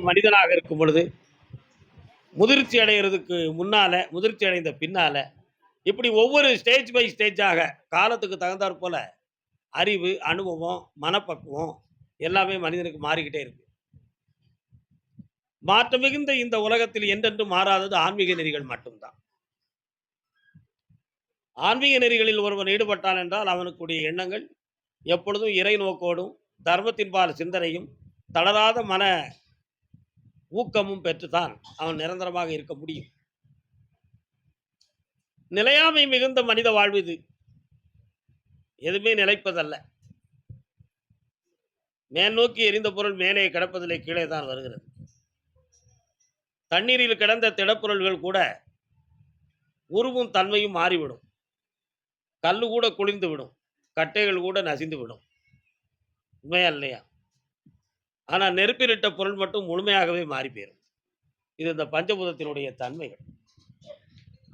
மனிதனாக இருக்கும் பொழுது முதிர்ச்சி அடைகிறதுக்கு முன்னால் முதிர்ச்சி அடைந்த பின்னால் இப்படி ஒவ்வொரு ஸ்டேஜ் பை ஸ்டேஜாக காலத்துக்கு தகுந்தாற் போல் அறிவு அனுபவம் மனப்பக்குவம் எல்லாமே மனிதனுக்கு மாறிக்கிட்டே இருக்கு. மாற்றம் மிகுந்த இந்த உலகத்தில் என்றென்று மாறாதது ஆன்மீக நெறிகள் மட்டும்தான். ஆன்மீக நெறிகளில் ஒருவன் ஈடுபட்டான் என்றால் அவனுக்குடைய எண்ணங்கள் எப்பொழுதும் இறை நோக்கோடும் தர்மத்தின்பால் சிந்தனையும் தளராத மன ஊக்கமும் பெற்றுத்தான் அவன் நிரந்தரமாக இருக்க முடியும். நிலையாமை மிகுந்த மனித வாழ்வு இது. எதுவுமே நிலைப்பதல்ல. மேல் நோக்கி எரிந்த பொருள் மேலே கிடப்பதில்லை கீழே தான் வருகிறது. தண்ணீரில் கிடந்த திடப்பொருள்கள் கூட உருவும் தன்மையும் மாறிவிடும். கல் கூட குளிர்ந்து விடும். கட்டைகள் கூட நசிந்து விடும். உண்மையா இல்லையா? ஆனால் நெருப்பிலிட்ட பொருள் மட்டும் முழுமையாகவே மாறி போயிடும் இது இந்த பஞ்சபூதத்தினுடைய தன்மைகள்.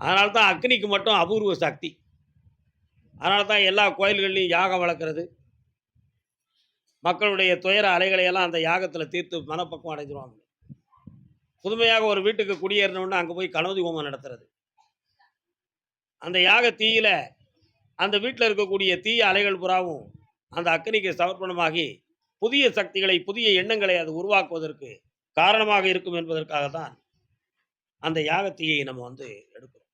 அதனால தான் அக்னிக்கு மட்டும் அபூர்வ சக்தி. அதனால தான் எல்லா கோயில்கள்லையும் யாகம் வளர்க்குறது. மக்களுடைய துயர அலைகளை எல்லாம் அந்த யாகத்தில் தீர்த்து மனப்பக்குவம் அடைஞ்சிருவாங்க. புதுமையாக ஒரு வீட்டுக்கு குடியேறினோன்னு அங்கே போய் கணவதி ஹோமம் நடத்துறது. அந்த யாக தீயில் அந்த வீட்டில் இருக்கக்கூடிய தீய அலைகள் புறாவும் அந்த அக்னிக்கு சமர்ப்பணமாகி புதிய சக்திகளை புதிய எண்ணங்களை அது உருவாக்குவதற்கு காரணமாக இருக்கும் என்பதற்காக தான் அந்த யாகத்தீயை நம்ம வந்து எடுக்கிறோம்.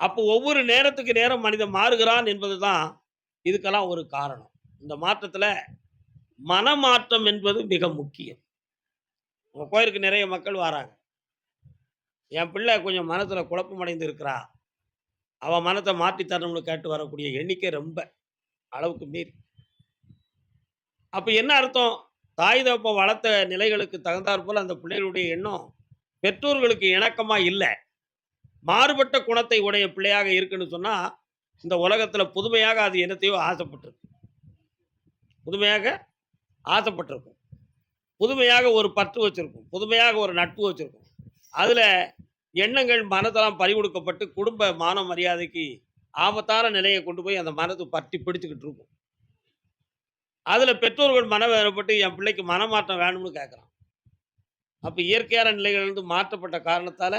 அப்போ ஒவ்வொரு நேரத்துக்கு நேரம் மனிதன் மாறுகிறான் என்பது தான் இதுக்கெல்லாம் ஒரு காரணம். இந்த மாற்றத்தில் மனமாற்றம் என்பது மிக முக்கியம். உங்கள் கோயிலுக்கு நிறைய மக்கள் வராங்க. என் பிள்ளை கொஞ்சம் மனசில் குழப்பமடைந்து இருக்கிறா. அவன் மனத்தை மாற்றி தரணும்னு கேட்டு வரக்கூடிய எண்ணிக்கை ரொம்ப அளவுக்கு மீறி. அப்போ என்ன அர்த்தம்? தாய் தப்ப வளர்த்த நிலைகளுக்கு தகுந்தாற் போல் அந்த பிள்ளைகளுடைய எண்ணம் பெற்றோர்களுக்கு இணக்கமாக இல்லை. மாறுபட்ட குணத்தை உடைய பிள்ளையாக இருக்குன்னு சொன்னால் இந்த உலகத்தில் புதுமையாக அது என்னத்தையோ ஆசைப்பட்டிருக்கு. புதுமையாக ஆசைப்பட்டிருக்கும். புதுமையாக ஒரு பற்று வச்சுருக்கும். புதுமையாக ஒரு நட்பு வச்சுருக்கும். அதில் எண்ணங்கள் மனதெல்லாம் பறிகொடுக்கப்பட்டு குடும்ப மான மரியாதைக்கு ஆபத்தான நிலையை கொண்டு போய் அந்த மனத்தை பற்றி பிடிச்சிக்கிட்டு இருக்கும். அதில் பெற்றோர்கள் மன வேறுபட்டு என் பிள்ளைக்கு மனமாற்றம் வேணும்னு கேட்குறான் அப்போ இயற்கையான நிலைகளிலிருந்து மாற்றப்பட்ட காரணத்தால்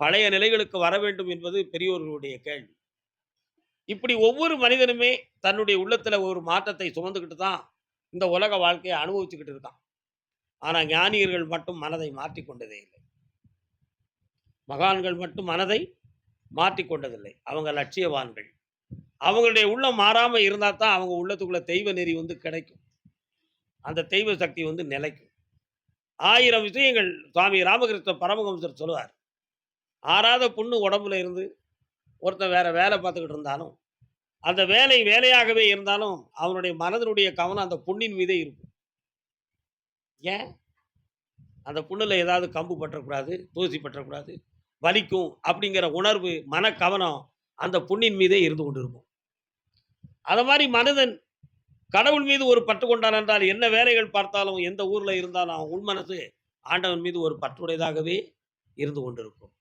பழைய நிலைகளுக்கு வர வேண்டும் என்பது பெரியோர்களுடைய கேள்வி. இப்படி ஒவ்வொரு மனிதனுமே தன்னுடைய உள்ளத்தில் ஒரு மாற்றத்தை சுமந்துக்கிட்டு தான் இந்த உலக வாழ்க்கையை அனுபவிச்சுக்கிட்டு இருக்கான். ஆனால் ஞானியர்கள் மட்டும் மனதை மாற்றிக்கொண்டதே இல்லை. மகான்கள் மட்டும் மனதை மாற்றிக்கொண்டதில்லை அவங்க லட்சியவான்கள். அவங்களுடைய உள்ளம் மாறாமல் இருந்தால் தான் அவங்க உள்ளத்துக்குள்ள தெய்வ நெறி வந்து கிடைக்கும். அந்த தெய்வ சக்தி வந்து நிலைக்கும். ஆயிரம் விஷயங்கள் சுவாமி ராமகிருஷ்ண பரமஹம்சர் சொல்லுவார். ஆறாத புண்ணு உடம்புல இருந்து ஒருத்தன் வேற வேலை பார்த்துக்கிட்டு இருந்தாலும் அந்த வேலை வேலையாகவே இருந்தாலும் அவனுடைய மனதினுடைய கவனம் அந்த புண்ணின் மீதே இருக்கும். ஏன்? அந்த புண்ணில் ஏதாவது கம்பு பற்றக்கூடாது தூசி பற்றக்கூடாது வலிக்கும் அப்படிங்கிற உணர்வு மனக்கவனம் அந்த புண்ணின் மீதே இருந்து கொண்டிருக்கும் அதை மாதிரி மனிதன் கடவுள் மீது ஒரு பற்று கொண்டான் என்றால் என்ன வேலைகள் பார்த்தாலும் எந்த ஊரில் இருந்தாலும் அவன் உள்மனசு ஆண்டவன் மீது ஒரு பற்றுடையதாகவே இருந்து கொண்டிருக்கும்.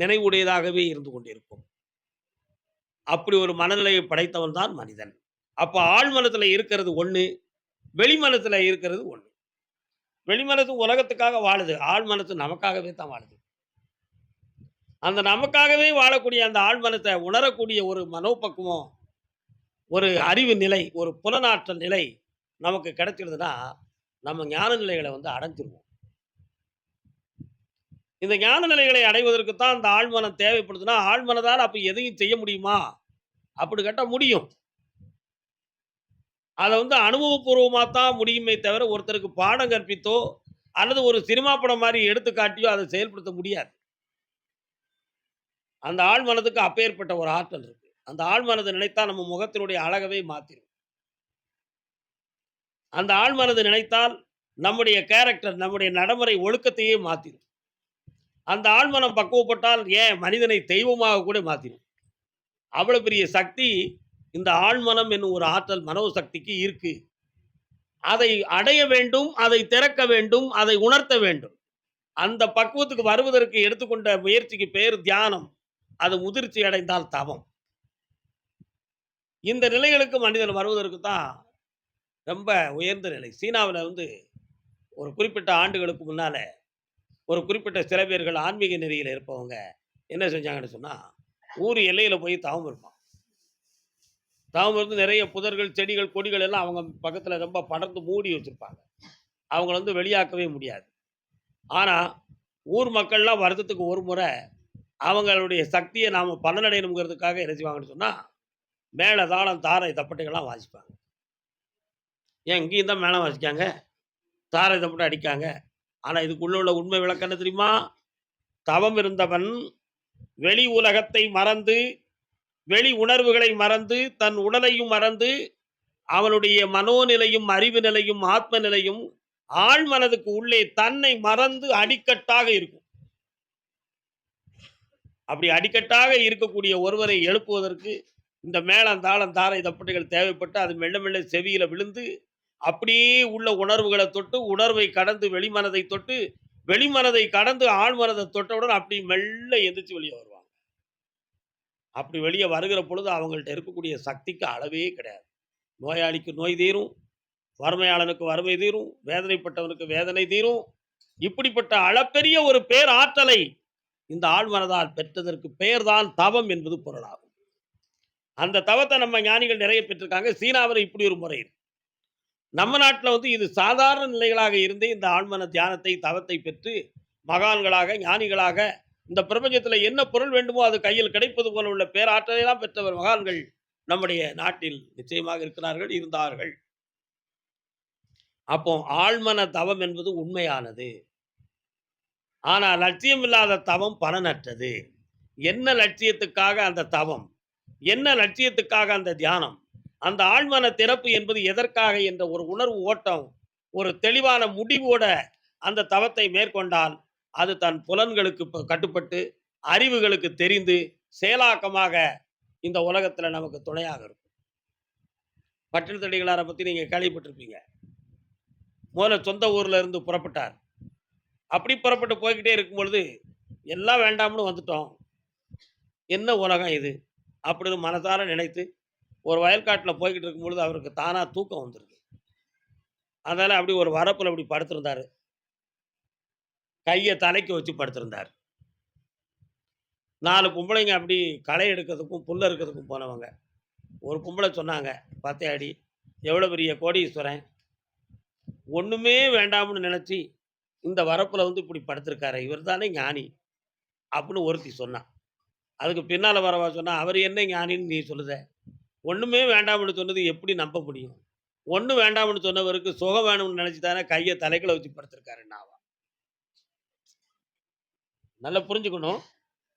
நினைவுடையதாகவே இருந்து கொண்டிருக்கும். அப்படி ஒரு மனநிலையை படைத்தவன் தான் மனிதன். அப்போ ஆழ்மனத்தில் இருக்கிறது ஒன்று வெளிமனத்தில் இருக்கிறது ஒன்று வெளிமனத்து உலகத்துக்காக வாழுது ஆழ்மனத்து நமக்காகவே தான் வாழுது. அந்த நமக்காகவே வாழக்கூடிய அந்த ஆழ்மனத்தை உணரக்கூடிய ஒரு மனோபக்குவம் ஒரு அறிவு நிலை ஒரு புலனாற்றல் நிலை நமக்கு கிடைச்சிருதுன்னா நம்ம ஞான நிலைகளை வந்து அடைஞ்சிருவோம். இந்த ஞான நிலைகளை அடைவதற்கு தான் அந்த ஆழ்மனம் தேவைப்படுதுன்னா ஆழ்மனதால் அப்போ எதையும் செய்ய முடியுமா? அப்படி கேட்டால் முடியும். அதை வந்து அனுபவபூர்வமாக தான் முடியுமே தவிர ஒருத்தருக்கு பாடம் கற்பித்தோ அல்லது ஒரு சினிமா படம் மாதிரி எடுத்து காட்டியோ அதை செயல்படுத்த முடியாது. அந்த ஆள் மனதுக்கு அப்பேற்பட்ட ஒரு ஆற்றல் இருக்கு. அந்த ஆள் மனதை நினைத்தால் நம்ம முகத்தினுடைய அழகவே மாத்திரும். அந்த ஆள் மனது நினைத்தால் நம்முடைய கேரக்டர் நம்முடைய நடைமுறை ஒழுக்கத்தையே மாத்திரும். அந்த ஆழ்மனம் பக்குவப்பட்டால் ஏன் மனிதனை தெய்வமாக கூட மாத்திரும். அவ்வளோ பெரிய சக்தி இந்த ஆழ்மனம் என்னும் ஒரு ஆற்றல் மனோ சக்திக்கு இருக்கு. அதை அடைய வேண்டும் அதை திறக்க வேண்டும் அதை உணர்த்த வேண்டும். அந்த பக்குவத்துக்கு வருவதற்கு எடுத்துக்கொண்ட முயற்சிக்கு பேர் தியானம். அது முதிர்ச்சி அடைந்தால் தவம் இந்த நிலைகளுக்கு மனிதன் வருவதற்கு தான் ரொம்ப உயர்ந்த நிலை சீனாவில் வந்து ஒரு குறிப்பிட்ட ஆண்டுகளுக்கு முன்னால ஒரு குறிப்பிட்ட சில பேர்கள் ஆன்மீக நெறியில இருப்பவங்க என்ன செஞ்சாங்கன்னு சொன்னா, ஊர் எல்லையில் போய் தவம் இருப்பான். தவம் இருந்து நிறைய புதர்கள், செடிகள், கொடிகள் எல்லாம் அவங்க பக்கத்துல ரொம்ப படர்ந்து மூடி வச்சிருப்பாங்க. அவங்கள வந்து வெளியாக்கவே முடியாது. ஆனால் ஊர் மக்கள்லாம் வருடத்துக்கு ஒரு முறை அவங்களுடைய சக்தியை நாம் பலனடையணுங்கிறதுக்காக என்ன செய்வாங்கன்னு சொன்னால் மேலே தாளம், தாரை, தப்பட்டைகள்லாம் வாசிப்பாங்க. ஏன் இங்கேயும் தான் மேலே வாசிக்காங்க. தாரை, தப்பட்டை அடிக்காங்க. ஆனால் இதுக்குள்ளே உள்ள உண்மை விளக்கம் என்ன தெரியுமா? தவம் இருந்தவன் வெளி உலகத்தை மறந்து, வெளி உணர்வுகளை மறந்து, தன் உடலையும் மறந்து, அவனுடைய மனோநிலையும், அறிவு நிலையும், ஆத்ம நிலையும் ஆழ்மனதுக்கு உள்ளே தன்னை மறந்து அடிக்கட்டாக இருக்கும். அப்படி அடிக்கட்டாக இருக்கக்கூடிய ஒருவரை எழுப்புவதற்கு இந்த மேளம், தாளம், தாரை, இதப்பட்டுகள் தேவைப்பட்டு அது மெல்ல மெல்ல செவியில் விழுந்து, அப்படியே உள்ள உணர்வுகளை தொட்டு, உணர்வை கடந்து வெளிமனதை தொட்டு, வெளிமனதை கடந்து ஆழ்மனதை தொட்டவுடன் அப்படி மெல்ல எந்திரிச்சு வெளியே வருவாங்க. அப்படி வெளியே வருகிற பொழுது அவங்கள்ட்ட இருக்கக்கூடிய சக்திக்கு அளவே கிடையாது. நோயாளிக்கு நோய் தீரும், வறுமையாளனுக்கு வறுமை தீரும், வேதனைப்பட்டவனுக்கு வேதனை தீரும். இப்படிப்பட்ட அளப்பெரிய ஒரு பேராற்றலை இந்த ஆழ்மனதால் பெற்றதற்கு பெயர்தான் தவம் என்பது பொருளாகும். அந்த தவத்தை நம்ம ஞானிகள் நிறைய பெற்றிருக்காங்க. சீனாவில் இப்படி ஒரு முறை நம்ம நாட்டில் வந்து இது சாதாரண நிலைகளாக இருந்தே இந்த ஆழ்மன தியானத்தை, தவத்தை பெற்று மகான்களாக, ஞானிகளாக இந்த பிரபஞ்சத்துல என்ன பொருள் வேண்டுமோ அது கையில் கிடைப்பது போல உள்ள பேராற்றலையெல்லாம் பெற்றவர் மகான்கள் நம்முடைய நாட்டில் நிச்சயமாக இருக்கிறார்கள், இருந்தார்கள். அப்போ ஆழ்மன தவம் என்பது உண்மையானது. ஆனால் லட்சியம் இல்லாத தவம் பலனற்றது. என்ன லட்சியத்துக்காக அந்த தவம்? என்ன லட்சியத்துக்காக அந்த தியானம்? அந்த ஆழ்மன திறப்பு என்பது எதற்காக என்ற ஒரு உணர்வு ஓட்டம், ஒரு தெளிவான முடிவோட அந்த தவத்தை மேற்கொண்டால், அது தன் புலன்களுக்கு ப கட்டுப்பட்டு, அறிவுகளுக்கு தெரிந்து, செயலாக்கமாக இந்த உலகத்தில் நமக்கு துணையாக இருக்கும். பட்டினத்தடிகளாரை பற்றி நீங்கள் கேள்விப்பட்டிருப்பீங்க. முதல்ல சொந்த ஊரில் இருந்து புறப்பட்டார். அப்படி புறப்பட்டு போய்க்கிட்டே இருக்கும் பொழுது, எல்லாம் வேண்டாம்னு வந்துட்டோம். என்ன உலகம் இது? அப்படின்னு மனதார நினைத்து, ஒரு வயல்காட்டில் போய்க்கிட்டு இருக்கும் பொழுது அவருக்கு தானாக தூக்கம் வந்துருது. அதனால் அப்படி ஒரு வரப்பில் அப்படி படுத்திருந்தார் கையை தலைக்கு வச்சு படுத்திருந்தார். நாலு பொம்பளைங்க அப்படி களை எடுக்கிறதுக்கும், புல் அறுக்கிறதுக்கும் போனவங்க. ஒரு பொம்பளை சொன்னாங்க, "பாத்தியாடி, எவ்வளோ பெரிய கோடீஸ்வரன். ஒன்றுமே வேண்டாம்னு நினச்சி இந்த வரப்பில் வந்து இப்படி படுத்திருக்காரு இவர் தானே ஞானி." அப்படின்னு ஒருத்தி சொன்னான் அதுக்கு பின்னால் வரவா சொன்னா, அவர் என்ன ஞானின்னு நீ சொல்லுத? ஒன்றுமே வேண்டாம்னு சொன்னது எப்படி நம்ப முடியும்? ஒன்றும் வேண்டாம்னு சொன்னவருக்கு சுகம் வேணும்னு நினச்சி தானே கையை தலைக்குள்ள வச்சு படுத்திருக்காருன்னாவா." நல்லா புரிஞ்சுக்கணும்.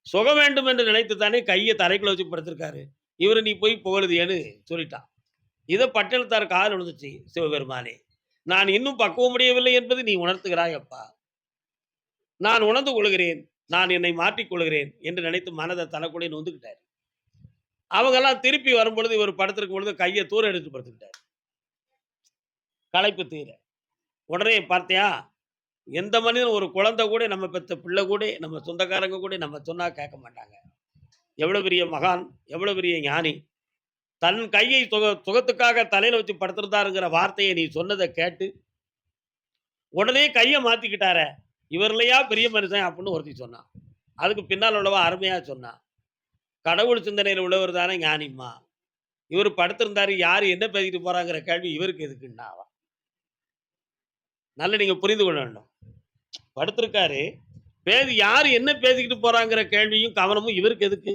சுகம் வேண்டும் என்று நினைத்து தானே கையை தலைக்குள்ள வச்சு படுத்திருக்காரு. இவரு நீ போய் புகழுதியேன்னு சொல்லிட்டான். இதை பட்டினத்தார் கால் விழுந்துச்சு. சிவபெருமானே, நான் இன்னும் பக்குவமடையவில்லை என்பது நீ உணர்த்துகிறாய் அப்பா. நான் உணர்ந்து கொள்கிறேன். நான் என்னை மாற்றிக் கொள்கிறேன் என்று நினைத்து மனதை தனக்குள்ளே நொந்துக்கிட்டார் அவங்கெல்லாம் திருப்பி வரும்பொழுது இவர் படத்திற்கு பொழுது கையை தூர எடுத்து படுத்துக்கிட்டார் களைப்பு தீர. உடனே பார்த்தியா, எந்த மனிதன் ஒரு குழந்தை கூட நம்ம பெற்ற பிள்ளை கூட, நம்ம சொந்தக்காரங்க கூட நம்ம சொன்னால் கேட்க மாட்டாங்க. எவ்வளோ பெரிய மகான், எவ்வளோ பெரிய ஞானி. தன் கையை சுக சுகத்துக்காக தலையில வச்சு படுத்திருந்தாருங்கிற வார்த்தையை நீ சொன்னதை கேட்டு, உடனே கையை மாற்றிக்கிட்டார இவர் இல்லையா பெரிய மனுஷன் அப்படின்னு ஒருத்தி சொன்னான் அதுக்கு பின்னால் உள்ளவா அருமையா சொன்னான் கடவுள் சிந்தனையில் உள்ளவர் தானே ஞானிம்மா. இவர் படுத்திருந்தாரு, யார் என்ன பேசிட்டு போறாங்கிற கேள்வி இவருக்கு எதுக்குன்னா நல்ல நல்லா நீங்க புரிந்து கொள்ள வேண்டும். படுத்திருக்காரு. பேசி யார் என்ன பேசிக்கிட்டு போறாங்கிற கேள்வியும், கவனமும் இவருக்கு எதுக்கு?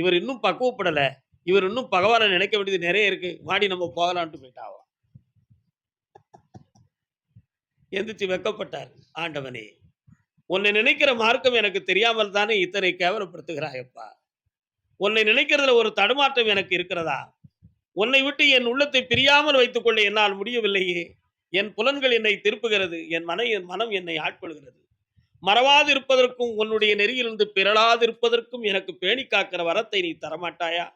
இவர் இன்னும் பக்குவப்படலை இவர் இன்னும் பகவானை நினைக்க வேண்டியது நிறைய இருக்கு. வாடி நம்ம போகலான்ட்டு போயிட்டாவா எந்திரிச்சு வெக்கப்பட்டார் ஆண்டவனே, உன்னை நினைக்கிற மார்க்கம் எனக்கு தெரியாமல் தானே இத்தனை கேவலப்படுத்துகிறாயப்பா உன்னை நினைக்கிறதுல ஒரு தடுமாற்றம் எனக்கு இருக்கிறதா? உன்னை விட்டு என் உள்ளத்தை பிரியாமல் வைத்துக் கொள்ள என்னால் முடியவில்லையே. என் புலன்கள் என்னை திருப்புகிறது. என் மன என் மனம் என்னை ஆட்கொள்கிறது. மறவாது இருப்பதற்கும், உன்னுடைய நெறியிலிருந்து பிறழாதிருப்பதற்கும் எனக்கு பேணி காக்கிற வரத்தை நீ தரமாட்டாயா?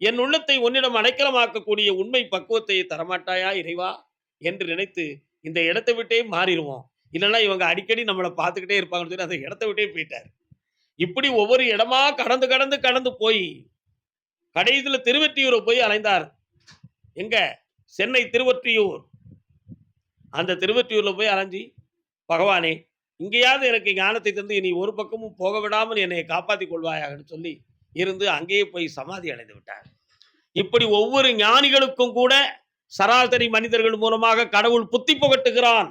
என் உள்ளத்தை உன்னிடம் அடைக்கலமாக்கக்கூடிய உண்மை பக்குவத்தை தரமாட்டாயா இறைவா? என்று நினைத்து இந்த இடத்தை விட்டே மாறிடுவோம் இல்லைன்னா இவங்க அடிக்கடி நம்மளை பார்த்துக்கிட்டே இருப்பாங்கன்னு சொல்லி அந்த இடத்த விட்டே போயிட்டாரு. இப்படி ஒவ்வொரு இடமா கடந்து, கடந்து, கடந்து போய், கடைசியில் திருவெற்றியூரை போய் அலைந்தார். எங்க? சென்னை திருவற்றியூர் அந்த திருவற்றியூர்ல போய் அலைஞ்சு, பகவானே, இங்கேயாவது எனக்கு ஞானத்தை தந்து நீ ஒரு பக்கமும் போக விடாமல் என்னை காப்பாற்றிக் கொள்வாயாகன்னு சொல்லி இருந்து அங்கேயே போய் சமாதி அடைந்து விட்டார். இப்படி ஒவ்வொரு ஞானிகளுக்கும் கூட சராசரி மனிதர்கள் மூலமாக கடவுள் புத்தி புகட்டுகிறான்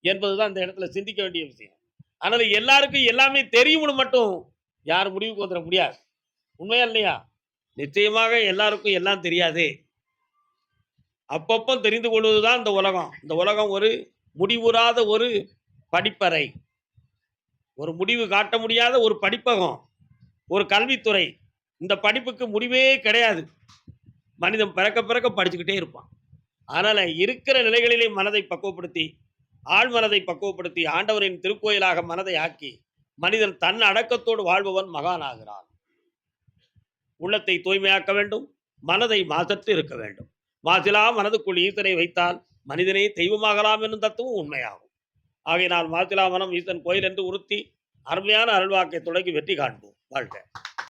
என்பதுதான் இந்த இடத்துல சிந்திக்க வேண்டிய விஷயம். அதனால எல்லாருக்கும் எல்லாமே தெரியும்னு மட்டும் யார் முடிவுக்கு வந்துட முடியாது. உண்மையா இல்லையா? நிச்சயமாக எல்லாருக்கும் எல்லாம் தெரியாது. அப்பப்போ தெரிந்து கொள்வதுதான் இந்த உலகம். இந்த உலகம் ஒரு முடிவுறாத ஒரு படிப்பறை. ஒரு முடிவு காட்ட முடியாத ஒரு படிப்பகம். ஒரு கல்வித்துறை இந்த படிப்புக்கு முடிவே கிடையாது. மனிதன் பிறக்க பிறக்க படிச்சுக்கிட்டே இருப்பான். அதனால இருக்கிற நிலைகளிலே மனதை பக்குவப்படுத்தி ஆழ் மனதை பக்குவப்படுத்தி ஆண்டவரின் திருக்கோயிலாக மனதை ஆக்கி மனிதன் தன் அடக்கத்தோடு வாழ்பவன் மகானாகிறான். உள்ளத்தை தூய்மையாக்க வேண்டும் மனதை மாசற்று இருக்க வேண்டும். மாசிலா மனதுக்குள் ஈசனை வைத்தால் மனிதனே தெய்வமாகலாம் என்னும் தத்துவம் உண்மையாகும். ஆகையினால் மாசிலா மனம் ஈசன் கோயில் என்று உறுத்தி அருமையான அருள்வாக்கை தொடங்கி வெற்றி காண்போம். வாழ்க.